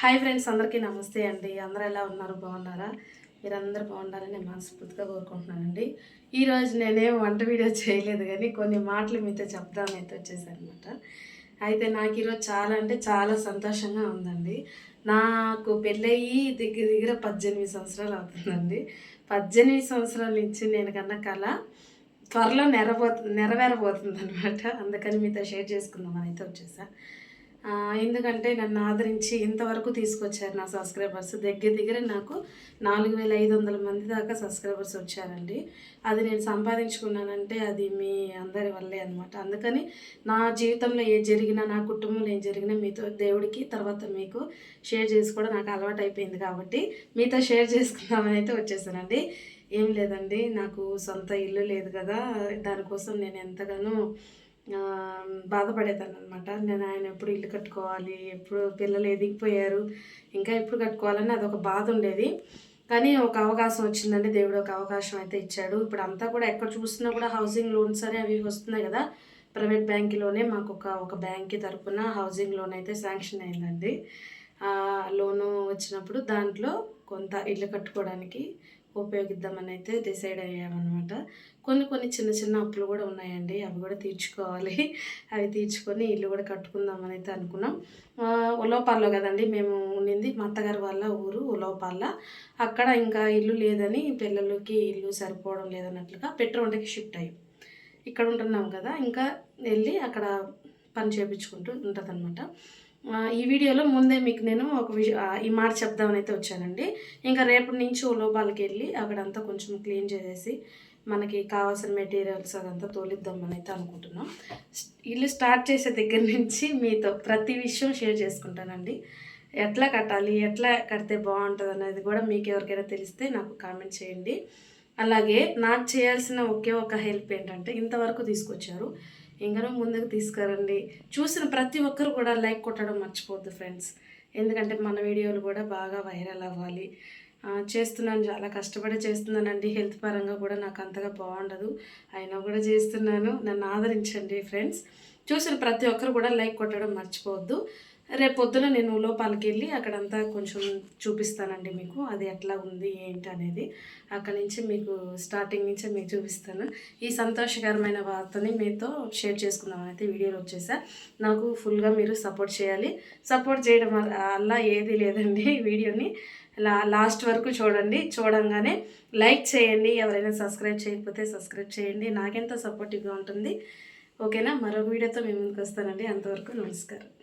Hi friends అందరికీ నమస్తే అండి. అందరూ ఎలా ఉన్నారు? బాగున్నారా? మీరందరూ బాగుండాలని నేను మనస్ఫూర్తిగా కోరుకుంటున్నానండి. ఈరోజు నేనేం వంట వీడియో చేయలేదు కానీ కొన్ని మాటలు మీతో చెప్దాం అయితే వచ్చేసాను అనమాట అయితే నాకు ఈరోజు చాలా అంటే చాలా సంతోషంగా ఉందండి. నాకు పెళ్ళయ్యి దగ్గర దగ్గర పద్దెనిమిది సంవత్సరాలు అవుతుందండి. పద్దెనిమిది సంవత్సరాల నుంచి నేను కన్నా కళ త్వరలో నెరబోతు నెరవేరబోతుంది అనమాట అందుకని మీతో షేర్ చేసుకుందామని అయితే వచ్చేసా. ఎందుకంటే నన్ను ఆదరించి ఇంతవరకు తీసుకొచ్చారు నా సబ్స్క్రైబర్స్. దగ్గర దగ్గర నాకు నాలుగు వేల ఐదు వందల మంది దాకా సబ్స్క్రైబర్స్ వచ్చారండి. అది నేను సంపాదించుకున్నానంటే అది మీ అందరి వల్లే అనమాట అందుకని నా జీవితంలో ఏం జరిగినా నా కుటుంబంలో ఏం జరిగినా మీతో దేవుడికి తర్వాత మీకు షేర్ చేసుకోవడం నాకు అలవాటు అయిపోయింది కాబట్టి మీతో షేర్ చేసుకుందామని అయితే వచ్చేసానండి. ఏం లేదండి నాకు సొంత ఇల్లు లేదు కదా దానికోసం నేను ఎంతగానో బాధపడేదాన్ని అనమాట నేను ఆయన ఎప్పుడు ఇల్లు కట్టుకోవాలి ఎప్పుడు పిల్లలు ఎదిగిపోయారు ఇంకా ఎప్పుడు కట్టుకోవాలని అదొక బాధ ఉండేది. కానీ ఒక అవకాశం వచ్చిందండి దేవుడు ఒక అవకాశం అయితే ఇచ్చాడు. ఇప్పుడు అంతా కూడా ఎక్కడ చూసినా కూడా హౌసింగ్ లోన్స్ అని అవి వస్తున్నాయి కదా. ప్రైవేట్ బ్యాంకులోనే మాకు ఒక ఒక బ్యాంక్ తరపున హౌసింగ్ లోన్ అయితే శాంక్షన్ అయిందండి. లోను వచ్చినప్పుడు దాంట్లో కొంత ఇల్లు కట్టుకోవడానికి ఉపయోగిద్దామని అయితే డిసైడ్ అయ్యామన్నమాట. కొన్ని కొన్ని చిన్న చిన్న అప్పులు కూడా ఉన్నాయండి. అవి కూడా తీర్చుకోవాలి. అవి తీర్చుకొని ఇల్లు కూడా కట్టుకుందామని అయితే అనుకున్నాం. ఉలవపాల్లో కదండి మేము ఉండింది మా అత్తగారి వాళ్ళ ఊరు ఉలవపాల్ల. అక్కడ ఇంకా ఇల్లు లేదని పిల్లలకి ఇల్లు సరిపోవడం లేదన్నట్లుగా పెట్రోల్కి షిఫ్ట్ అయ్యి. ఇక్కడ ఉంటున్నాం కదా ఇంకా వెళ్ళి అక్కడ పని చేయించుకుంటూ ఉంటుంది ఈ వీడియోలో ముందే మీకు నేను ఒక ఈ మాట చెప్దామని అయితే వచ్చానండి. ఇంకా రేపటి నుంచి లోపాలకి వెళ్ళి అక్కడంతా కొంచెం క్లీన్ చేసేసి మనకి కావాల్సిన మెటీరియల్స్ అదంతా తోలిద్దామని అయితే అనుకుంటున్నాం. ఇల్లు స్టార్ట్ చేసే దగ్గర నుంచి మీతో ప్రతి విషయం షేర్ చేసుకుంటానండి. ఎట్లా కట్టాలి ఎట్లా కడితే బాగుంటుంది అనేది కూడా మీకు ఎవరికైనా తెలిస్తే నాకు కామెంట్ చేయండి. అలాగే నాకు చేయాల్సిన ఒకే ఒక హెల్ప్ ఏంటంటే ఇంతవరకు తీసుకొచ్చారు. ఇంకనూ ముందుకు తీసుకురండి. చూసిన ప్రతి ఒక్కరు కూడా లైక్ కొట్టడం మర్చిపోద్దు ఫ్రెండ్స్. ఎందుకంటే మన వీడియోలు కూడా బాగా వైరల్ అవ్వాలి. చేస్తున్నాను. చాలా కష్టపడి చేస్తున్నానండి. హెల్త్ పరంగా కూడా నాకు అంతగా బాగుండదు. అయినా కూడా చేస్తున్నాను. నన్ను ఆదరించండి ఫ్రెండ్స్. చూసిన ప్రతి ఒక్కరు కూడా లైక్ కొట్టడం మర్చిపోవద్దు. రేపు పొద్దున నేను లోపాలకి వెళ్ళి అక్కడంతా కొంచెం చూపిస్తానండి మీకు. అది ఎట్లా ఉంది ఏంటి అనేది అక్కడి నుంచి మీకు స్టార్టింగ్ నుంచే మీకు చూపిస్తాను. ఈ సంతోషకరమైన వార్తని మీతో షేర్ చేసుకుందాం అయితే వీడియోలో వచ్చేసా. నాకు ఫుల్గా మీరు సపోర్ట్ చేయాలి. సపోర్ట్ చేయడం వల్ల అలా ఏది లేదండి వీడియోని. లా లాస్ట్ వరకు చూడండి. చూడంగానే లైక్ చేయండి. ఎవరైనా సబ్స్క్రైబ్ చేయకపోతే సబ్స్క్రైబ్ చేయండి. నాకెంతో సపోర్టివ్గా ఉంటుంది. ఓకేనా? మరొక వీడియోతో మేము ముందుకు వస్తానండి. అంతవరకు నమస్కారం.